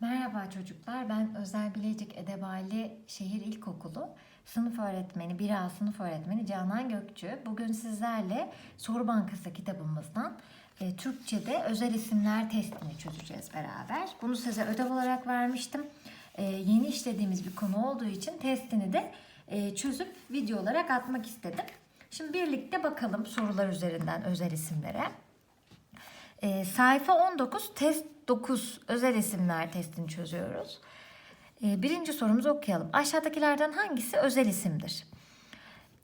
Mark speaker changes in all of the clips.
Speaker 1: Merhaba çocuklar, ben Özel Bilecik Edebali Şehir İlkokulu sınıf öğretmeni, 1A sınıf öğretmeni Canan Gökçü. Bugün sizlerle Soru Bankası kitabımızdan e, Türkçe'de özel isimler testini çözeceğiz beraber. Bunu size ödev olarak vermiştim. E, yeni işlediğimiz bir konu olduğu için testini de e, çözüp video olarak atmak istedim. Şimdi birlikte bakalım sorular üzerinden özel isimlere. E, sayfa 19 test 9 özel isimler testini çözüyoruz. E, birinci sorumuzu okuyalım. Aşağıdakilerden hangisi özel isimdir?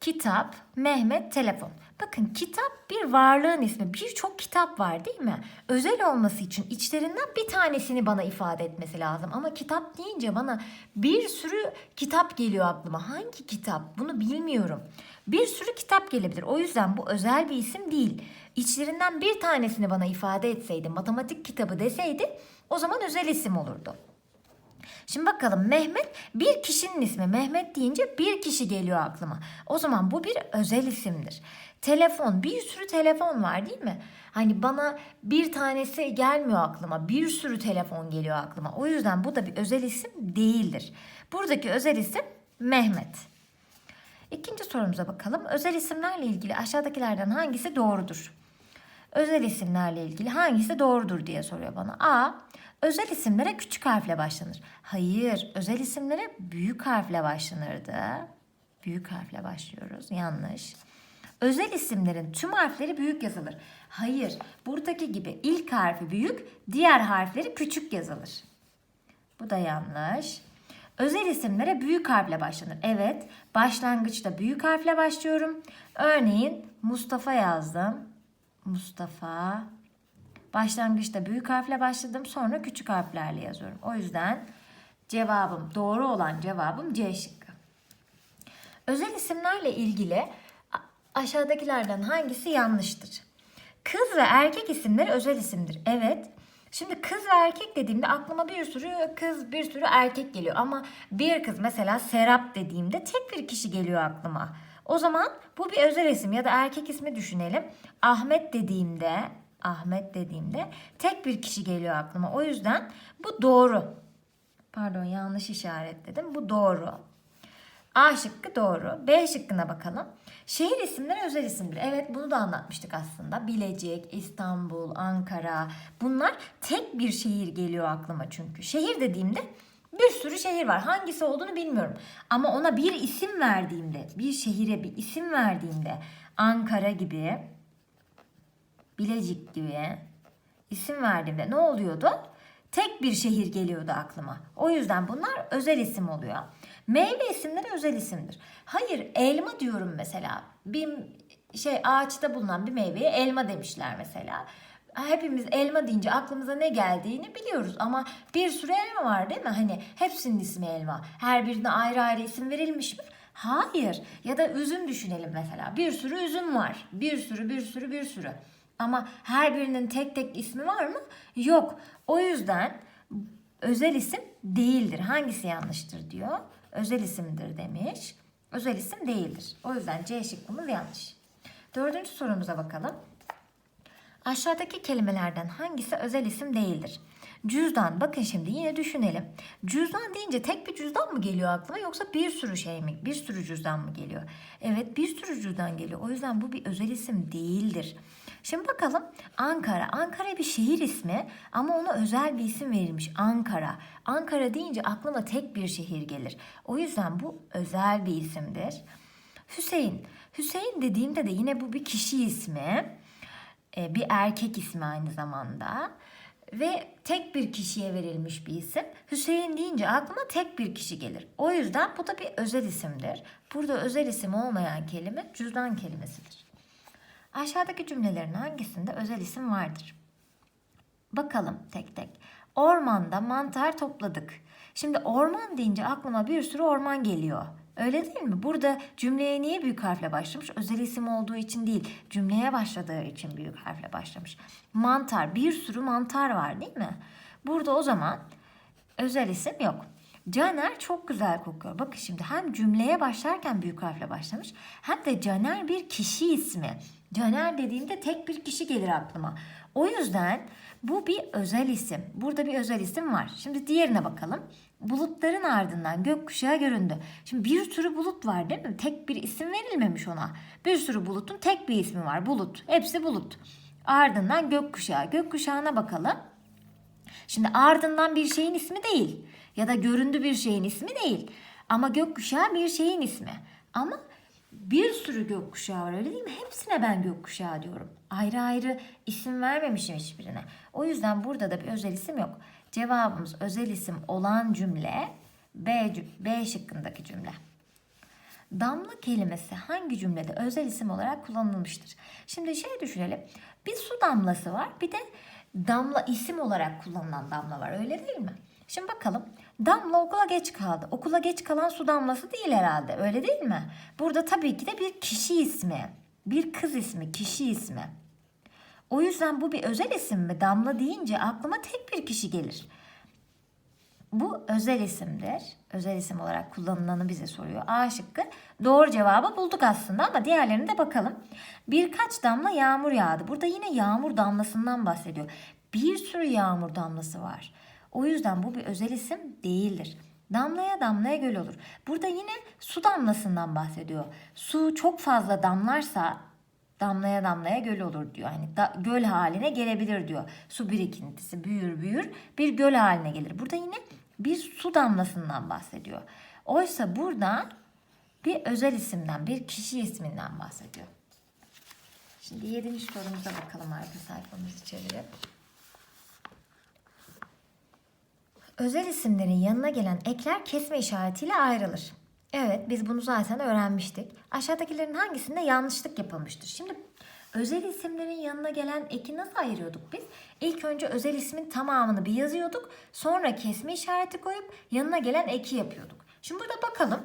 Speaker 1: Kitap, Mehmet, telefon. Bakın kitap bir varlığın ismi. Birçok kitap var değil mi? Özel olması için içlerinden bir tanesini bana ifade etmesi lazım. Ama kitap deyince bana bir sürü kitap geliyor aklıma. Hangi kitap? Bunu bilmiyorum. Bir sürü kitap gelebilir. O yüzden bu özel bir isim değil. İçlerinden bir tanesini bana ifade etseydi, matematik kitabı deseydi o zaman özel isim olurdu. Şimdi bakalım Mehmet bir kişinin ismi. Mehmet deyince bir kişi geliyor aklıma. O zaman bu bir özel isimdir. Telefon bir sürü telefon var değil mi? Hani bana bir tanesi gelmiyor aklıma. Bir sürü telefon geliyor aklıma. O yüzden bu da bir özel isim değildir. Buradaki özel isim Mehmet. İkinci sorumuza bakalım. Özel isimlerle ilgili aşağıdakilerden hangisi doğrudur? Özel isimlerle ilgili hangisi doğrudur diye soruyor bana. A. Özel isimlere küçük harfle başlanır. Hayır, özel isimlere büyük harfle başlanırdı. Büyük harfle başlıyoruz. Yanlış. Özel isimlerin tüm harfleri büyük yazılır. Hayır, buradaki gibi ilk harfi büyük, diğer harfleri küçük yazılır. Bu da yanlış. Özel isimlere büyük harfle başlanır. Evet, başlangıçta büyük harfle başlıyorum. Örneğin Mustafa yazdım. Mustafa. Başlangıçta büyük harfle başladım. Sonra küçük harflerle yazıyorum. O yüzden cevabım, doğru olan cevabım C şıkkı. Özel isimlerle ilgili aşağıdakilerden hangisi yanlıştır? Kız ve erkek isimleri özel isimdir. Evet. Şimdi kız ve erkek dediğimde aklıma bir sürü kız, bir sürü erkek geliyor. Ama bir kız mesela Serap dediğimde tek bir kişi geliyor aklıma. O zaman bu bir özel isim ya da erkek ismi düşünelim. Ahmet dediğimde, Ahmet dediğimde tek bir kişi geliyor aklıma. O yüzden bu doğru. Pardon yanlış işaretledim. Bu doğru. A şıkkı doğru. B şıkkına bakalım. Şehir isimleri özel isimdir. Evet bunu da anlatmıştık aslında. Bilecik, İstanbul, Ankara. Bunlar tek bir şehir geliyor aklıma çünkü. Şehir dediğimde bir sürü şehir var. Hangisi olduğunu bilmiyorum. Ama ona bir isim verdiğimde, bir şehire bir isim verdiğimde Ankara gibi, Bilecik gibi isim verdiğimde ne oluyordu? Tek bir şehir geliyordu aklıma. O yüzden bunlar özel isim oluyor. Meyve isimleri özel isimdir. Hayır elma diyorum mesela. Bir şey ağaçta bulunan bir meyveye elma demişler mesela. Hepimiz elma deyince aklımıza ne geldiğini biliyoruz ama bir sürü elma var değil mi? Hani hepsinin ismi elma. Her birine ayrı ayrı isim verilmiş mi? Hayır. Ya da üzüm düşünelim mesela. Bir sürü üzüm var. Bir sürü bir sürü bir sürü. Ama her birinin tek tek ismi var mı? Yok. O yüzden özel isim değildir. Hangisi yanlıştır diyor. Özel isimdir demiş. Özel isim değildir. O yüzden C şıkkımız yanlış. Dördüncü sorumuza bakalım. Aşağıdaki kelimelerden hangisi özel isim değildir? Cüzdan. Bakın şimdi yine düşünelim. Cüzdan deyince tek bir cüzdan mı geliyor aklıma yoksa bir sürü şey mi? Bir sürü cüzdan mı geliyor? Evet bir sürü cüzdan geliyor. O yüzden bu bir özel isim değildir. Şimdi bakalım Ankara. Ankara bir şehir ismi ama ona özel bir isim verilmiş. Ankara. Ankara deyince aklıma tek bir şehir gelir. O yüzden bu özel bir isimdir. Hüseyin. Hüseyin dediğimde de yine bu bir kişi ismi. Ee, bir erkek ismi aynı zamanda. Ve tek bir kişiye verilmiş bir isim. Hüseyin deyince aklıma tek bir kişi gelir. O yüzden bu da bir özel isimdir. Burada özel isim olmayan kelime cüzdan kelimesidir. Aşağıdaki cümlelerin hangisinde özel isim vardır? Bakalım tek tek. Ormanda mantar topladık. Şimdi orman deyince aklıma bir sürü orman geliyor. Öyle değil mi? Burada cümleye niye büyük harfle başlamış? Özel isim olduğu için değil, cümleye başladığı için büyük harfle başlamış. Mantar, bir sürü mantar var değil mi? Burada o zaman özel isim yok. Caner çok güzel kokuyor. Bakın şimdi hem cümleye başlarken büyük harfle başlamış hem de Caner bir kişi ismi. Caner dediğimde tek bir kişi gelir aklıma. O yüzden bu bir özel isim. Burada bir özel isim var. Şimdi diğerine bakalım. Bulutların ardından gökkuşağı göründü. Şimdi bir sürü bulut var değil mi? Tek bir isim verilmemiş ona. Bir sürü bulutun tek bir ismi var. Bulut. Hepsi bulut. Ardından gökkuşağı. Gökkuşağına bakalım. Şimdi ardından bir şeyin ismi değil ya da göründü bir şeyin ismi değil. Ama gökkuşağı bir şeyin ismi. Ama bir sürü gökkuşağı var öyle değil mi? Hepsine ben gökkuşağı diyorum. Ayrı ayrı isim vermemişim hiçbirine. O yüzden burada da bir özel isim yok. Cevabımız özel isim olan cümle B, B şıkkındaki cümle. Damla kelimesi hangi cümlede özel isim olarak kullanılmıştır? Şimdi şey düşünelim. Bir su damlası var. Bir de damla isim olarak kullanılan damla var. Öyle değil mi? Şimdi bakalım. Damla okula geç kaldı. Okula geç kalan su damlası değil herhalde. Öyle değil mi? Burada tabii ki de bir kişi ismi. Bir kız ismi, kişi ismi. O yüzden bu bir özel isim mi? Damla deyince aklıma tek bir kişi gelir. Bu özel isimdir. Özel isim olarak kullanılanı bize soruyor. A şıkkı. Doğru cevabı bulduk aslında ama diğerlerine de bakalım. Birkaç damla yağmur yağdı. Burada yine yağmur damlasından bahsediyor. Bir sürü yağmur damlası var. O yüzden bu bir özel isim değildir. Damlaya damlaya göl olur. Burada yine su damlasından bahsediyor. Su çok fazla damlarsa damlaya damlaya göl olur diyor. Hani da, göl haline gelebilir diyor. Su birikintisi büyür büyür bir göl haline gelir. Burada yine bir su damlasından bahsediyor. Oysa burada bir özel isimden, bir kişi isminden bahsediyor. Şimdi yedinci sorumuza bakalım arka sayfamızı çevirip. Özel isimlerin yanına gelen ekler kesme işaretiyle ayrılır. Evet biz bunu zaten öğrenmiştik. Aşağıdakilerin hangisinde yanlışlık yapılmıştır? Şimdi özel isimlerin yanına gelen eki nasıl ayırıyorduk biz? İlk önce özel ismin tamamını bir yazıyorduk. Sonra kesme işareti koyup yanına gelen eki yapıyorduk. Şimdi burada bakalım.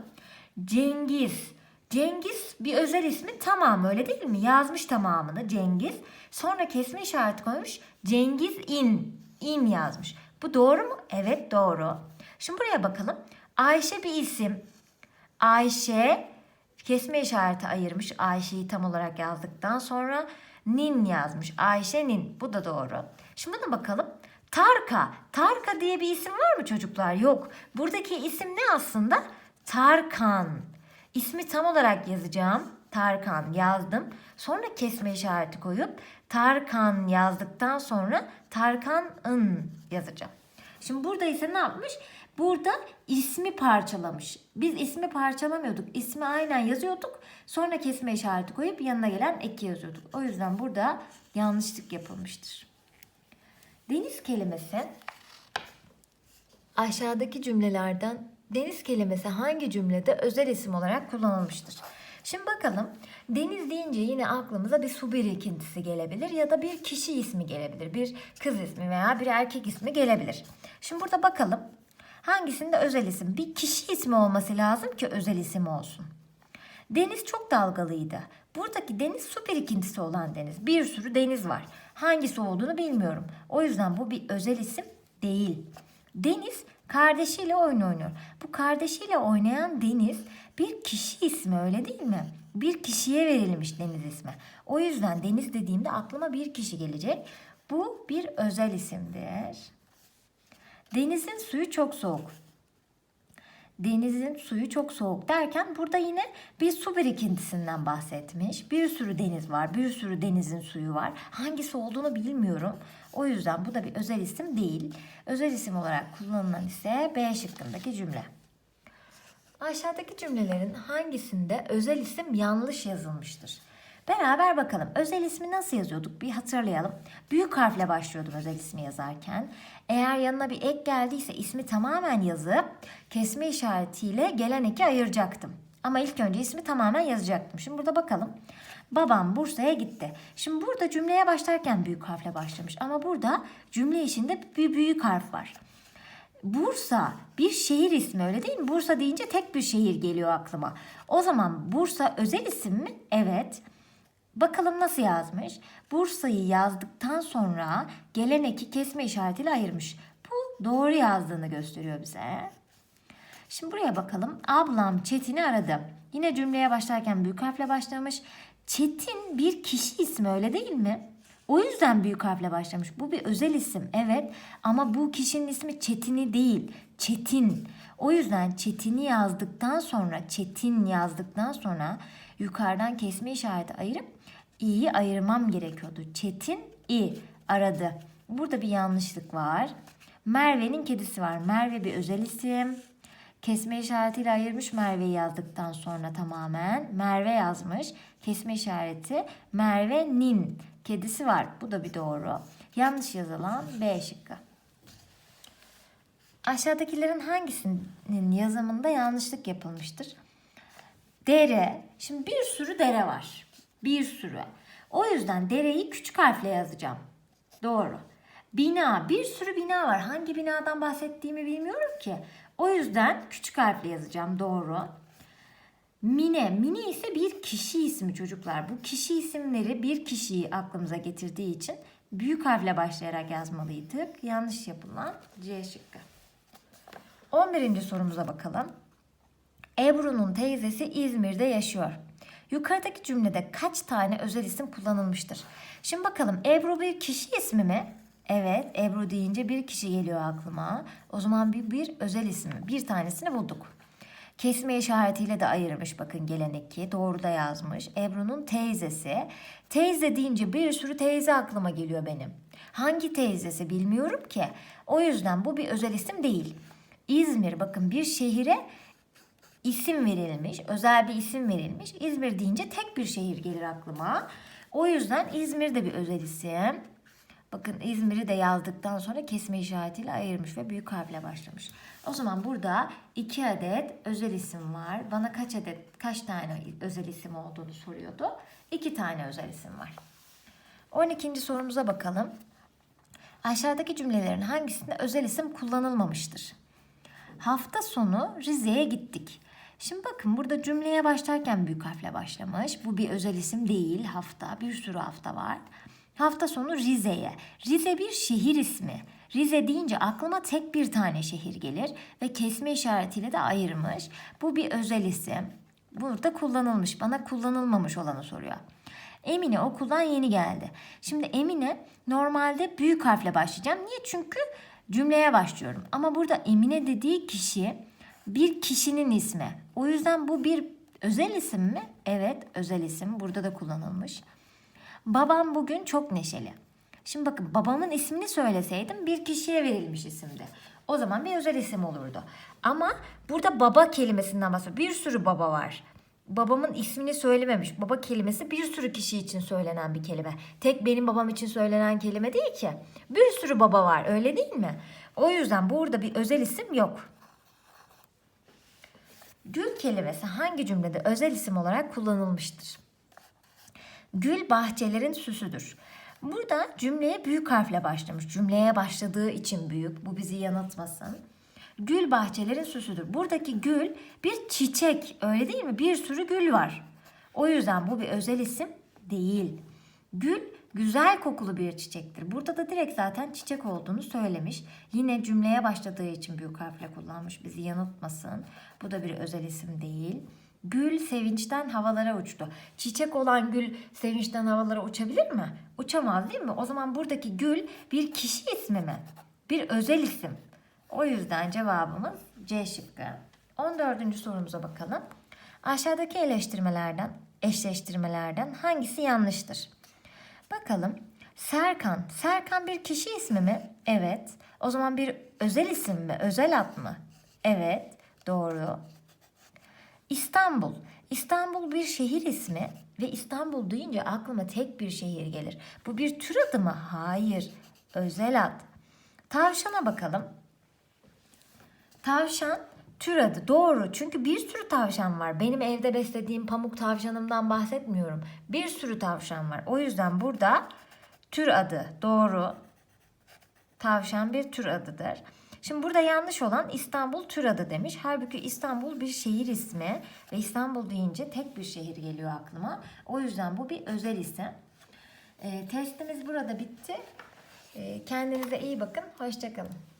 Speaker 1: Cengiz. Cengiz bir özel ismin tamamı öyle değil mi? Yazmış tamamını Cengiz. Sonra kesme işareti koymuş. Cengiz in. in yazmış. Bu doğru mu? Evet doğru. Şimdi buraya bakalım. Ayşe bir isim. Ayşe kesme işareti ayırmış. Ayşe'yi tam olarak yazdıktan sonra nin yazmış. Ayşe nin. Bu da doğru. Şimdi buna bakalım. Tarka. Tarka diye bir isim var mı çocuklar? Yok. Buradaki isim ne aslında? Tarkan. İsmi tam olarak yazacağım. Tarkan yazdım. Sonra kesme işareti koyup Tarkan yazdıktan sonra Tarkan'ın yazacağım. Şimdi burada ise ne yapmış? Burada ismi parçalamış. Biz ismi parçalamıyorduk. İsmi aynen yazıyorduk. Sonra kesme işareti koyup yanına gelen eki yazıyorduk. O yüzden burada yanlışlık yapılmıştır. Deniz kelimesi aşağıdaki cümlelerden deniz kelimesi hangi cümlede özel isim olarak kullanılmıştır? Şimdi bakalım deniz deyince yine aklımıza bir su birikintisi gelebilir ya da bir kişi ismi gelebilir. Bir kız ismi veya bir erkek ismi gelebilir. Şimdi burada bakalım hangisinde özel isim? Bir kişi ismi olması lazım ki özel isim olsun. Deniz çok dalgalıydı. Buradaki deniz su birikintisi olan deniz. Bir sürü deniz var. Hangisi olduğunu bilmiyorum. O yüzden bu bir özel isim değil. Deniz kardeşiyle oyun oynuyor. Bu kardeşiyle oynayan Deniz bir kişi ismi öyle değil mi? Bir kişiye verilmiş Deniz ismi. O yüzden Deniz dediğimde aklıma bir kişi gelecek. Bu bir özel isimdir. Denizin suyu çok soğuk. Denizin suyu çok soğuk derken burada yine bir su birikintisinden bahsetmiş. Bir sürü deniz var, bir sürü denizin suyu var. Hangisi olduğunu bilmiyorum. O yüzden bu da bir özel isim değil. Özel isim olarak kullanılan ise B şıkkındaki cümle. Aşağıdaki cümlelerin hangisinde özel isim yanlış yazılmıştır? Beraber bakalım. Özel ismi nasıl yazıyorduk? Bir hatırlayalım. Büyük harfle başlıyordum özel ismi yazarken. Eğer yanına bir ek geldiyse ismi tamamen yazıp kesme işaretiyle gelen eki ayıracaktım. Ama ilk önce ismi tamamen yazacaktım. Şimdi burada bakalım. Babam Bursa'ya gitti. Şimdi burada cümleye başlarken büyük harfle başlamış. Ama burada cümle içinde bir büyük harf var. Bursa bir şehir ismi öyle değil mi? Bursa deyince tek bir şehir geliyor aklıma. O zaman Bursa özel isim mi? Evet. Bakalım nasıl yazmış? Bursa'yı yazdıktan sonra gelen eki kesme işaretiyle ayırmış. Bu doğru yazdığını gösteriyor bize. Şimdi buraya bakalım. Ablam Çetin'i aradı. Yine cümleye başlarken büyük harfle başlamış. Çetin bir kişi ismi öyle değil mi? O yüzden büyük harfle başlamış. Bu bir özel isim evet ama bu kişinin ismi Çetin'i değil. Çetin. O yüzden Çetin'i yazdıktan sonra Çetin yazdıktan sonra yukarıdan kesme işareti ayırıp i'yi ayırmam gerekiyordu. Çetin i aradı. Burada bir yanlışlık var. Merve'nin kedisi var. Merve bir özel isim. Kesme işaretiyle ayırmış Merve'yi yazdıktan sonra tamamen. Merve yazmış. Kesme işareti Merve'nin kedisi var. Bu da bir doğru. Yanlış yazılan B şıkkı. Aşağıdakilerin hangisinin yazımında yanlışlık yapılmıştır? Dere. Şimdi bir sürü dere var. Bir sürü. O yüzden dereyi küçük harfle yazacağım. Doğru. Bina. Bir sürü bina var. Hangi binadan bahsettiğimi bilmiyorum ki. O yüzden küçük harfle yazacağım. Doğru. Mine. Mine ise bir kişi ismi çocuklar. Bu kişi isimleri bir kişiyi aklımıza getirdiği için büyük harfle başlayarak yazmalıydık. Yanlış yapılan C şıkkı. 11. sorumuza bakalım. Ebru'nun teyzesi İzmir'de yaşıyor. Yukarıdaki cümlede kaç tane özel isim kullanılmıştır? Şimdi bakalım Ebru bir kişi ismi mi? Evet, Ebru deyince bir kişi geliyor aklıma. O zaman bir, bir özel isim. Bir tanesini bulduk. Kesme işaretiyle de ayırmış bakın gelen iki. Doğru da yazmış. Ebru'nun teyzesi. Teyze deyince bir sürü teyze aklıma geliyor benim. Hangi teyzesi bilmiyorum ki. O yüzden bu bir özel isim değil. İzmir bakın bir şehire isim verilmiş, özel bir isim verilmiş. İzmir deyince tek bir şehir gelir aklıma. O yüzden İzmir de bir özel isim. Bakın İzmir'i de yazdıktan sonra kesme işaretiyle ayırmış ve büyük harfle başlamış. O zaman burada iki adet özel isim var. Bana kaç adet, kaç tane özel isim olduğunu soruyordu. İki tane özel isim var. 12. sorumuza bakalım. Aşağıdaki cümlelerin hangisinde özel isim kullanılmamıştır? Hafta sonu Rize'ye gittik. Şimdi bakın burada cümleye başlarken büyük harfle başlamış. Bu bir özel isim değil hafta. Bir sürü hafta var. Hafta sonu Rize'ye. Rize bir şehir ismi. Rize deyince aklıma tek bir tane şehir gelir ve kesme işaretiyle de ayırmış. Bu bir özel isim. Burada kullanılmış. Bana kullanılmamış olanı soruyor. Emine okuldan yeni geldi. Şimdi Emine normalde büyük harfle başlayacağım. Niye? Çünkü cümleye başlıyorum. Ama burada Emine dediği kişi bir kişinin ismi. O yüzden bu bir özel isim mi? Evet, özel isim. Burada da kullanılmış. Babam bugün çok neşeli. Şimdi bakın babamın ismini söyleseydim bir kişiye verilmiş isimdi. O zaman bir özel isim olurdu. Ama burada baba kelimesinden bahsediyor. Bir sürü baba var. Babamın ismini söylememiş. Baba kelimesi bir sürü kişi için söylenen bir kelime. Tek benim babam için söylenen kelime değil ki. Bir sürü baba var öyle değil mi? O yüzden burada bir özel isim yok. Gül kelimesi hangi cümlede özel isim olarak kullanılmıştır? Gül bahçelerin süsüdür. Burada cümleye büyük harfle başlamış. Cümleye başladığı için büyük. Bu bizi yanıltmasın. Gül bahçelerin süsüdür. Buradaki gül bir çiçek. Öyle değil mi? Bir sürü gül var. O yüzden bu bir özel isim değil. Gül güzel kokulu bir çiçektir. Burada da direkt zaten çiçek olduğunu söylemiş. Yine cümleye başladığı için büyük harfle kullanmış. Bizi yanıltmasın. Bu da bir özel isim değil. Gül sevinçten havalara uçtu. Çiçek olan gül sevinçten havalara uçabilir mi? Uçamaz değil mi? O zaman buradaki gül bir kişi ismi mi? Bir özel isim. O yüzden cevabımız C şıkkı. 14. sorumuza bakalım. Aşağıdaki eleştirmelerden, eşleştirmelerden hangisi yanlıştır? Bakalım. Serkan. Serkan bir kişi ismi mi? Evet. O zaman bir özel isim mi? Özel ad mı? Evet. Doğru. İstanbul. İstanbul bir şehir ismi ve İstanbul deyince aklıma tek bir şehir gelir. Bu bir tür adı mı? Hayır. Özel ad. Tavşana bakalım. Tavşan tür adı. Doğru. Çünkü bir sürü tavşan var. Benim evde beslediğim pamuk tavşanımdan bahsetmiyorum. Bir sürü tavşan var. O yüzden burada tür adı. Doğru. Tavşan bir tür adıdır. Şimdi burada yanlış olan İstanbul tür adı demiş. Halbuki İstanbul bir şehir ismi ve İstanbul deyince tek bir şehir geliyor aklıma. O yüzden bu bir özel isim. E, testimiz burada bitti. E, kendinize iyi bakın. Hoşçakalın.